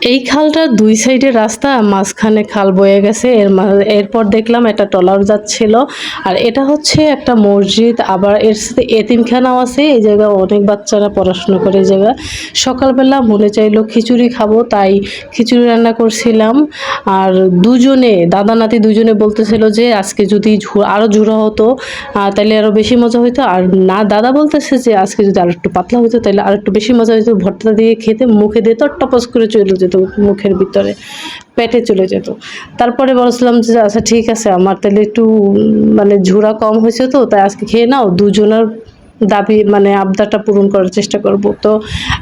এই খালটার দুই সাইডে রাস্তা, মাঝখানে খাল বয়ে গেছে। এর এরপর দেখলাম একটা ট্রলার যাচ্ছিল। আর এটা হচ্ছে একটা মসজিদ, আবার এর সাথে এতিমখানাও আছে। এই জায়গায় অনেক বাচ্চারা পড়াশোনা করে এই জায়গায়। সকালবেলা মনে চাইলো খিচুড়ি খাব, তাই খিচুড়ি রান্না করছিলাম। আর দুজনে দাদা নাতি দুজনে বলতেছিল যে, আজকে যদি ঝু- আরও ঝুড়ো হতো তাহলে আরও বেশি মজা হতো আর না, দাদা বলতেছে যে, আজকে যদি আর একটু পাতলা হতো তাহলে আর একটু বেশি মজা হতো ভর্তা দিয়ে খেতে মুখে দিয়ে তো টপস করে চলে যেত, মুখের ভিতরে পেটে চলে যেত। তারপরে বলছিলাম যে আচ্ছা ঠিক আছে, আমার তাহলে একটু মানে ঝুড়া কম হয়েছে তো, তাই আজকে খেয়ে নাও, দুজনের দাবি মানে আবদারটা পূরণ করার চেষ্টা করব। তো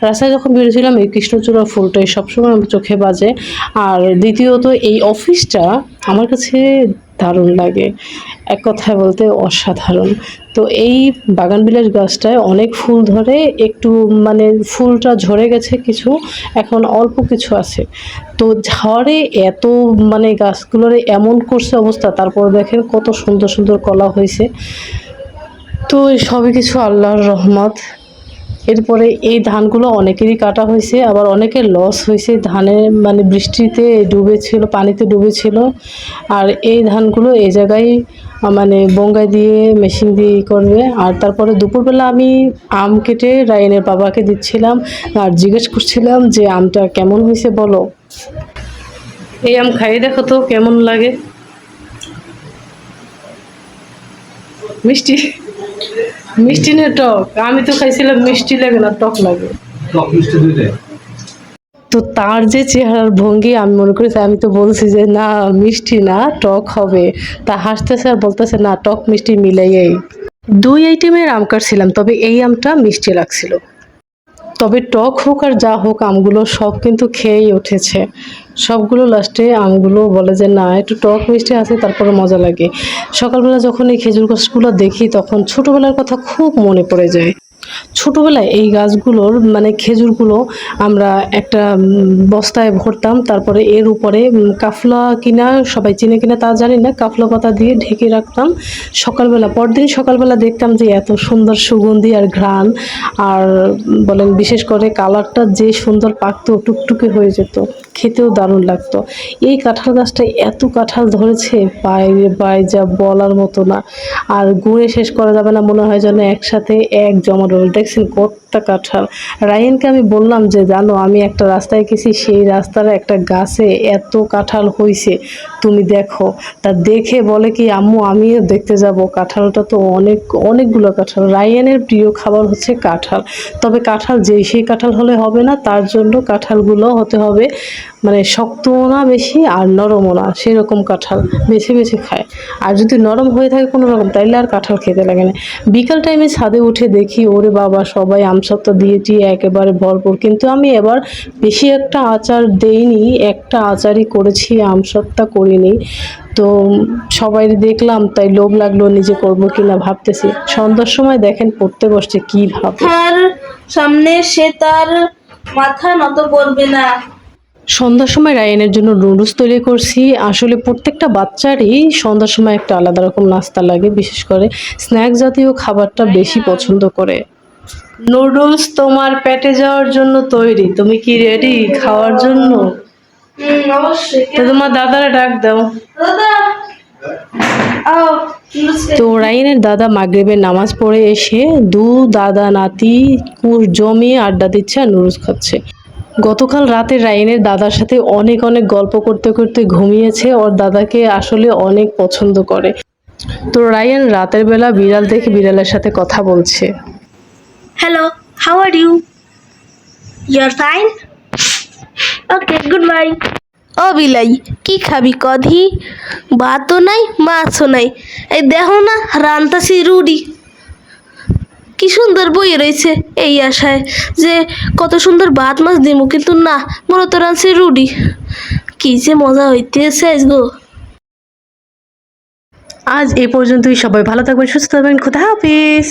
রাস্তায় যখন বেরোছিলাম, এই কৃষ্ণচূড়া ফুলটাই সবসময় আমার চোখে বাজে। আর দ্বিতীয়ত, এই অফিসটা আমার কাছে দারুণ লাগে। এক কথায় বলতে অসাধারণ। তো এই বাগানবিলাস গাছটায় অনেক ফুল ধরে, একটু মানে ফুলটা ঝরে গেছে কিছু, এখন অল্প কিছু আছে। তো ঝড়ে এত মানে গাছগুলোর এমন করছে অবস্থা, তারপর দেখেন কত সুন্দর সুন্দর কলা হয়েছে তো সবই কিছু আল্লাহর রহমত। এরপরে এই ধানগুলো অনেকেরই কাটা হয়েছে, আবার অনেকের লস হয়েছে। ধানে মানে বৃষ্টিতে ডুবেছিল, পানিতে ডুবেছিল। আর এই ধানগুলো এই জায়গায় মানে বঙ্গায় দিয়ে মেশিন দিয়ে করবে। আর তারপরে দুপুরবেলা আমি আম কেটে রায়নের বাবাকে দিচ্ছিলাম আর জিজ্ঞেস করছিলাম যে, আমটা কেমন হয়েছে বলো? এই আম খাইয়ে দেখো তো, কেমন লাগে। মিষ্টি। মিষ্টি না টক? আমি তো খাইছিলাম মিষ্টি লাগে না টক লাগে। টক মিষ্টি দুইটাই। তো তার যে চেহারার ভঙ্গি আমি মনে করেছি আমি তো বলছি যে না মিষ্টি না টক হবে। তা হাসতেছে আর বলতেছে না টক মিষ্টি মিলাইয়াই। দুই আইটেমের আম কাটছিলাম তবে এই আমটা মিষ্টি লাগছিল। তবে টক হোক আর যা হোক আমগুলো সব কিন্তু খেয়েই উঠেছে। সবগুলো লাস্টে আমগুলো বলে যে, না, একটু টক মিষ্টি আছে, তারপরে মজা লাগে। সকালবেলা যখন এই খেজুর গাছগুলো দেখি, তখন ছোটোবেলার কথা খুব মনে পড়ে যায়। ছোটবেলায় এই গাছগুলোর মানে খেজুরগুলো আমরা একটা বস্তায় ভরতাম, তারপরে এর উপরে কাফলা কিনা, সবাই চিনে কিনা তা জানি না, কাফলা পাতা দিয়ে ঢেকে রাখতাম। সকালবেলা, পরদিন সকালবেলা দেখতাম যে এত সুন্দর সুগন্ধি আর ঘ্রাণ, আর বলেন বিশেষ করে কালারটা যে সুন্দর পাকতো, টুকটুকে হয়ে যেত, খেতেও দারুণ লাগতো। এই কাঁঠাল গাছটা এত কাঁঠাল ধরেছে বাইরে বাই, যা বলার মতো না। আর গুঁড়ে শেষ করা যাবে না, মনে হয় যেন একসাথে এক জমা রোল দেখছেন কতটা কাঁঠাল। রায়ানকে আমি বললাম যে, জানো, আমি একটা রাস্তায় গেছি, সেই রাস্তার একটা গাছে এত কাঁঠাল হয়েছে তুমি দেখো। তা দেখে বলে কি, আম্মু, আমিও দেখতে যাব। কাঁঠালটা তো অনেক, অনেকগুলো কাঁঠাল। রায়ানের প্রিয় খাবার হচ্ছে কাঁঠাল। তবে কাঁঠাল যেই সেই কাঁঠাল হলে হবে না। তার জন্য কাঁঠালগুলো হতে হবে মানে শক্তও না বেশি আর নরমও না, সেরকম কাঁঠাল বেছে বেছে খায়। আর যদি নরম হয়ে থাকে কোনো রকম, তাইলে আর কাঁঠাল খেতে লাগে না। বিকাল টাইমে ছাদে উঠে দেখি, ওরে বাবা, সবাই আমসত্ত্ব দিয়েছি একেবারে ভরপুর। কিন্তু আমি এবার বেশি একটা আচার দেইনি, একটা আচারই করেছি আমসত্তা করিনি। তো সবাই দেখলাম, তাই লোভ লাগল, নিজে করব কিনা ভাবতেছি। সন্ধ্যার সময় দেখেন, পড়তে বসছে, কি ভাব। সামনে সে তার মাথা নত করবে না। সন্ধ্যার সময় রায়ানের জন্য নুডলস তৈরি করছি। আসলে প্রত্যেকটা বাচ্চারই সন্ধ্যার সময় একটা আলাদা রকম নাস্তা লাগে বিশেষ করে স্ন্যাক জাতীয় খাবারটা বেশি পছন্দ করে। নুডলস তোমার পেটে যাওয়ার জন্য তৈরি। তুমি কি রেডি খাওয়ার জন্য? তো তোমার দাদারা ডাক দাও। তো রাইনের দাদা মাগরিবের নামাজ পড়ে এসে দু দাদা নাতি কুর জমিয়ে আড্ডা দিচ্ছে আর নুডলস খাচ্ছে। গতকাল রাতে রাইনের দাদার সাথে অনেক অনেক গল্প করতে করতে ঘুমিয়েছে ওর দাদাকে আসলে অনেক পছন্দ করে। তো রায়ান রাতের বেলা বিড়াল দেখে বিড়ালের সাথে কথা বলছে। Hello how are you you are fine okay good bye ও বিলাই কি খাবি কধি? ভাতও নাই মাছও নাই। এই দেখো না রান্তাসি রুডি কি সুন্দর বই রয়েছে এই আশায় যে কত সুন্দর ভাত মাছ দিমু, কিন্তু না মূলত রাঁধছে রুডি কি যে মজা হইতেছে গো। আজ এ পর্যন্তই, সবাই ভালো থাকবেন, সুস্থ থাকবেন, খুদা হাফিজ।